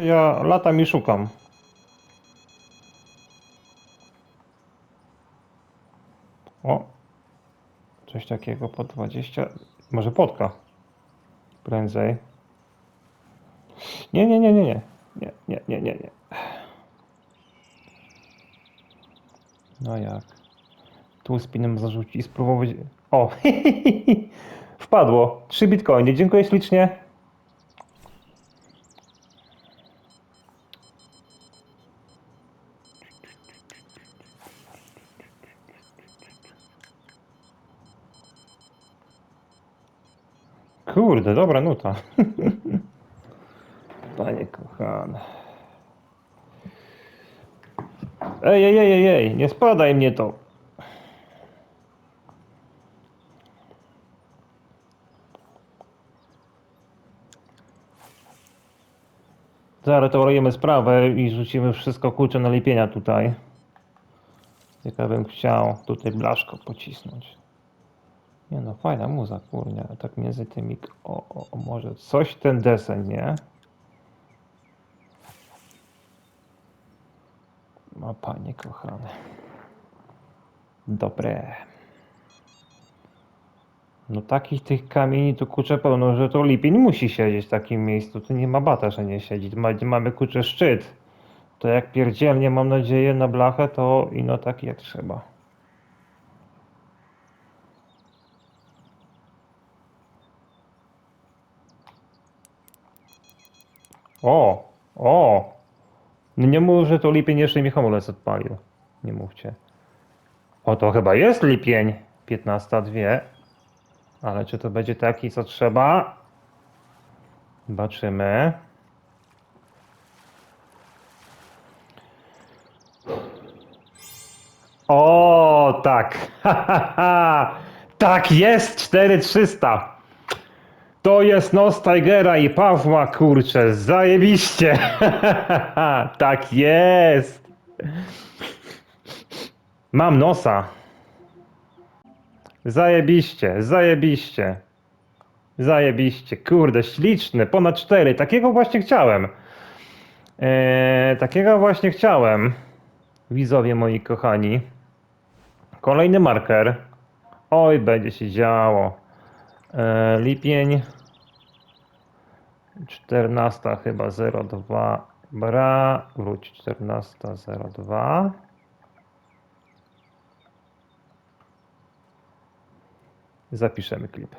Ja latam i szukam. O, coś takiego po 20. Może podka. Prędzej. Nie, nie, nie, nie, nie. Nie, nie, nie, nie, nie. No jak? Tu spinem zarzucić i spróbować. O! Wpadło. 3 bitcoiny. Dziękuję ślicznie. Kurde, dobra nuta. Panie kochane. Ej, ej, ej, ej, nie spadaj mnie to. Zaraz to sprawę i rzucimy wszystko kurczę na lipienia tutaj. Bym chciał tutaj blaszko pocisnąć. Nie no, fajna muza, kurnia. Tak między tymi... O, o, o, może coś ten desen, nie? No, panie kochane. Dobre. No takich tych kamieni tu kurczę pełno, że to lipień musi siedzieć w takim miejscu. Tu nie ma bata, że nie siedzi. Ma, mamy kurczę szczyt. To jak pierdzielnie mam nadzieję na blachę, to ino tak jak trzeba. O! O! No nie mów, że to lipień jeszcze mi hamulec odpalił. Nie mówcie. O, to chyba jest lipień. 15.2. Ale czy to będzie taki, co trzeba? Zobaczymy. O, tak. Tak jest, 4300. To jest nos Tigera i Pawła, kurczę, zajebiście. tak jest. Mam nosa. Zajebiście, zajebiście. Zajebiście, kurde, śliczny, ponad 4. Takiego właśnie chciałem. Eee, takiego właśnie chciałem. Widzowie moi kochani. Kolejny marker. Oj, będzie się działo. E, lipień. 14 chyba 02 bra. Wróć 14 02 zapiszemy klip